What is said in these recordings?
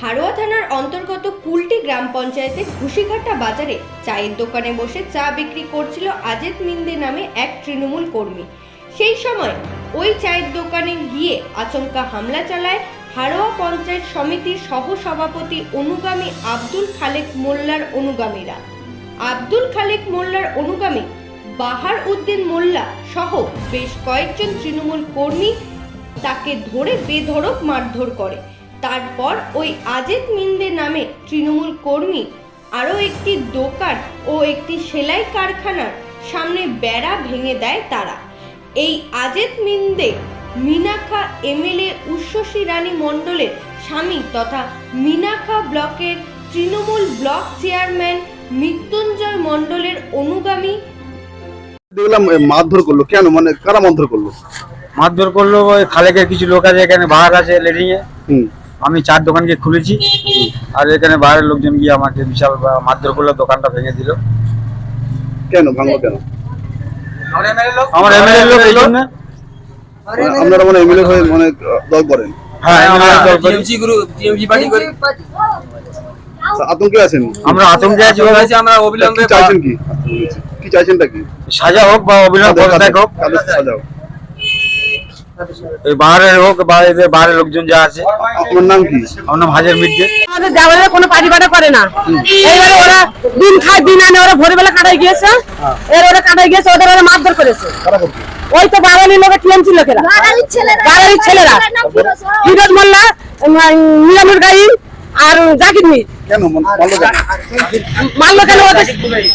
হাড়োয়া থানার অন্তর্গত কুলটি গ্রাম পঞ্চায়েতের ঘুষিঘাটা বাজারে চায়ের দোকানে বসে চা বিক্রি করছিল আজেদ মিন্দে নামে এক তৃণমূল কর্মী। সেই সময় ওই চায়ের দোকানে গিয়ে আচমকা হামলা চালায় হাড়োয়া পঞ্চায়েত সমিতির সহ সভাপতি অনুগামী আব্দুল খালেক মোল্লার অনুগামীরা। আব্দুল খালেক মোল্লার অনুগামী বাহার উদ্দিন মোল্লা সহ বেশ কয়েকজন তৃণমূল কর্মী তাকে ধরে বেধড়ক মারধর করে। তারপর ওই আজেদ মিন্দে নামে তৃণমূল কর্মী আরও একটি দোকান ও একটি সেলাই কারখানার সামনে বেড়া ভেঙে দেয় তারা। এই আজেদ মিন্দে মিনাখা এমএলএ উচ্ছ্বসী রানী মণ্ডলের স্বামী তথা মিনাখা ব্লকের তৃণমূল ব্লক চেয়ারম্যান মৃত্যুঞ্জয় মণ্ডলের অনুগামী। দেখলাম মারধর করল। কেন? মানে কারা মারধর করল? মারধর করল ওই খালেকের কিছু লোক আছে এখানে বাহার আছে লেডিং এ হুম। আমি চার দোকানকে খুলেছি। আর এখানে বাইরের লোকজন গিয়ে আমাকে বিশাল মারধর করল দোকানটা ভেঙে দিল। কেন? ভাঙলো কেন? আমার এমএলএ লোক? এই জন্য। মানে আপনারা মানে এমএলএ হয়ে মানে আহ, দল করেন? হ্যাঁ আমরা দল করি। টিএমসি গ্রুপ টিএমসি পার্টি করি। আতঙ্কে আছেন? আমরা আতঙ্কে আছি আমরা অবিলম্বে চাইছেন কি? কি চাইছেনটা কি? সাজা হোক বা অবিলম্ব কাদের- পদত্যাগ হোক। বাইরের হোক বা বাইরের লোকজন যা আছে। আপনার নাম কি? আমার নাম হাজার মির্জে। আমাদের দেওয়ালে কোনো পাটি বাটা করে না। এইবারে ওরা দিন খায় দিন আনে ওরা ভোরবেলা কাটাই গিয়েছে। এর ওরা কাটাই গিয়েছে ওদের ওরা মারধর করেছে। ওই তো বাঙালি লোকের টিএমসি লোকেরা। বাঙালির ছেলেরা। ফিরোজ মোল্লা নিয়ামুর গাই আর জাকির মির। কেন? মারলো কেন? ওদের?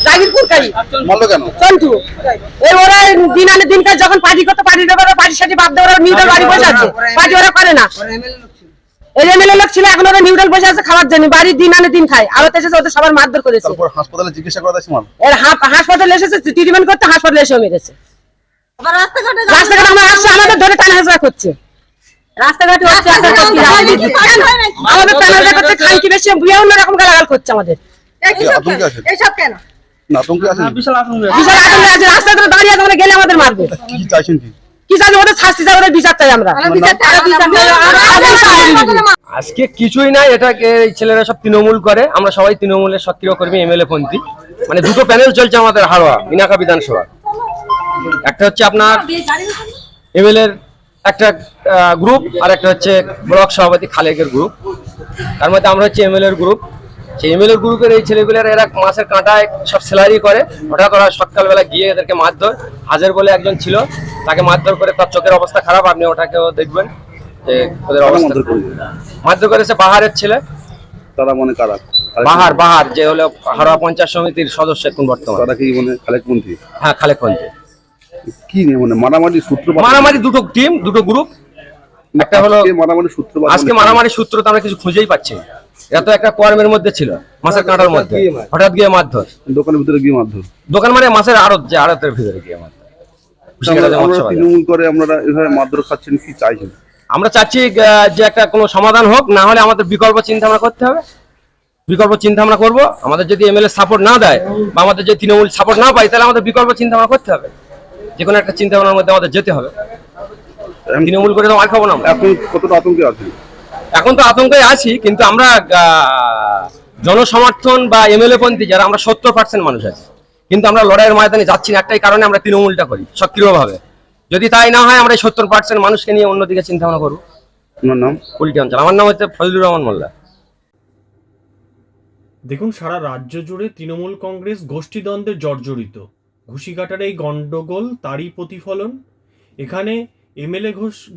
জাকিরপুর গাই মারলো কেন? চন্টু। ওরা দিন আনে দিন খায় যখন পার্টি করতে সাথে বাদ দেবে ওরা নিউট্রাল বাড়ি বসে আছে পার্টি ওরা করে না। এমএলএ লোক ছিল এখন ওরা নিউট্রাল বসে আছে খাওয়ার জন্য বাড়ি দিন আনে দিন খায়। আরও এসেছে ওদের সবার মারধর করেছে হাসপাতালে চিকিৎসা করা এর হাসপাতালে এসেছে ট্রিটমেন্ট করতে হাসপাতালে এসেও মেরেছে। রাস্তাঘাটে আমরা আসছে আমাদের ধরে টানা হেঁচড়া করছে। রাস্তাঘাটে হচ্ছে একটা কি রাজনীতি। আমাদের টানা হেঁচড়া করছে খাই কি বেশি বুয়ে অন্যরকম গালাগাল করছে আমাদের। বিশাল আতঙ্কে আছে। দাঁড়িয়ে আছে গেলে আমাদের মারবে। কি চাইছেন কি কি ওদের শাস্তি চাই ওদের বিচার চাই আমরা। আরও বিচার চাই, আরও আজকে কিছুই নাই এটাকে এই ছেলেরা সব তৃণমূল করে। আমরা সবাই তৃণমূলের সক্রিয় কর্মী এমএলএ পন্থী। মানে দুটো প্যানেল চলছে আমাদের হারোয়া মিনাকা বিধানসভা। একটা হচ্ছে আপনার এমএলএ এর একটা গ্রুপ আর একটা হচ্ছে ব্লক সভাপতি খালেকের গ্রুপ তার মধ্যে আমরা হচ্ছে এমএলএ এর গ্রুপ সেই এমএলএ গ্রুপের এই ছেলেগুলোর এরা মাসের কাঁটায় সব স্যালারি করে। হঠাৎ ওরা সকালবেলা গিয়ে এদেরকে মারধর। হাজার বলে একজন ছিল। তাকে মারধর করে তার চোখের অবস্থা খারাপ আপনি ওটাকেও দেখবেন যে ওদের অবস্থা। মারধর মারধর করেছে বাহারের ছেলে। তারা মানে কারা? বাহার বাহার যে হলো হারোয়া পঞ্চায়েত সমিতির সদস্য এখন বর্তমান। তারা কি মানে খালেক হ্যাঁ খালেক কি নিয়ে মানে মারামারি সূত্র মারামারি দুটো টিম দুটো গ্রুপ একটা হলো আজকে মারামারি সূত্র আজকে মারামারি সূত্র তো আমরা কিছু খুঁজেই পাচ্ছি না। এটা একটা কর্মের মধ্যে ছিল মাছের কাঁটার মধ্যে। হঠাৎ গিয়ে মারধর। দোকানের ভিতরে গিয়ে মারধর। দোকান মানে মাছের আড়ত যে আড়তের ভিতরে গিয়ে মারধর কুশিয়ারা যে আমরা মৎস্য বাজার। তৃণমূল করে আপনারা এভাবে মারধর খাচ্ছেন কি চাইছেন? আমরা চাচ্ছি যে একটা কোনো সমাধান হোক না হলে আমাদের বিকল্প চিন্তা ভাবনা করতে হবে। বিকল্প চিন্তা ভাবনা করব। আমাদের যদি এমএলএ সাপোর্ট না দেয় বা আমাদের যদি তৃণমূল সাপোর্ট না পাই তাহলে আমাদের বিকল্প চিন্তা ভাবনা করতে হবে। যে কোনো একটা চিন্তা ভাবনার মধ্যে আমাদের যেতে হবে। তৃণমূল করে তো মার খাব না এখন কতটা আতঙ্কে আছেন? এখন তো আতঙ্কে আছি কিন্তু আমরা জনসমর্থন বা এমএলএ পন্থী যারা আমরা সত্তর পার্সেন্ট মানুষ আছি। কিন্তু আমরা লড়াইয়ের ময়দানে যাচ্ছি না একটাই কারণে আমরা তৃণমূলটা করি সক্রিয়ভাবে। যদি তাই না হয় আমরা সত্তর পার্সেন্ট মানুষকে নিয়ে অন্যদিকে চিন্তা ভাবনা করব আপনার নাম? উল্টে অঞ্চল। আমার নাম হচ্ছে ফজলুর রহমান মোল্লা। দেখুন সারা রাজ্য জুড়ে তৃণমূল কংগ্রেস গোষ্ঠীদ্বন্দ্বে জর্জরিত। ঘুষিকাটার এই গণ্ডগোল তারই প্রতিফলন। এখানে এমএলএ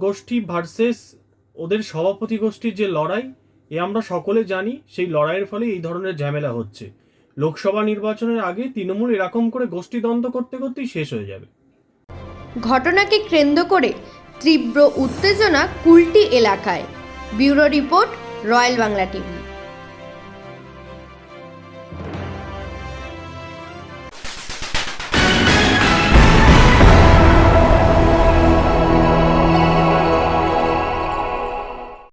গোষ্ঠী ভার্সেস ওদের সভাপতি গোষ্ঠীর যে লড়াই এ আমরা সকলে জানি সেই লড়াইয়ের ফলে এই ধরনের ঝামেলা হচ্ছে। লোকসভা নির্বাচনের আগে তৃণমূল এরকম করে গোষ্ঠীদ্বন্দ্ব করতে করতেই শেষ হয়ে যাবে। ঘটনাকে কেন্দ্র করে তীব্র উত্তেজনা কুলটি এলাকায়। Bureau report, royal Bangla TV.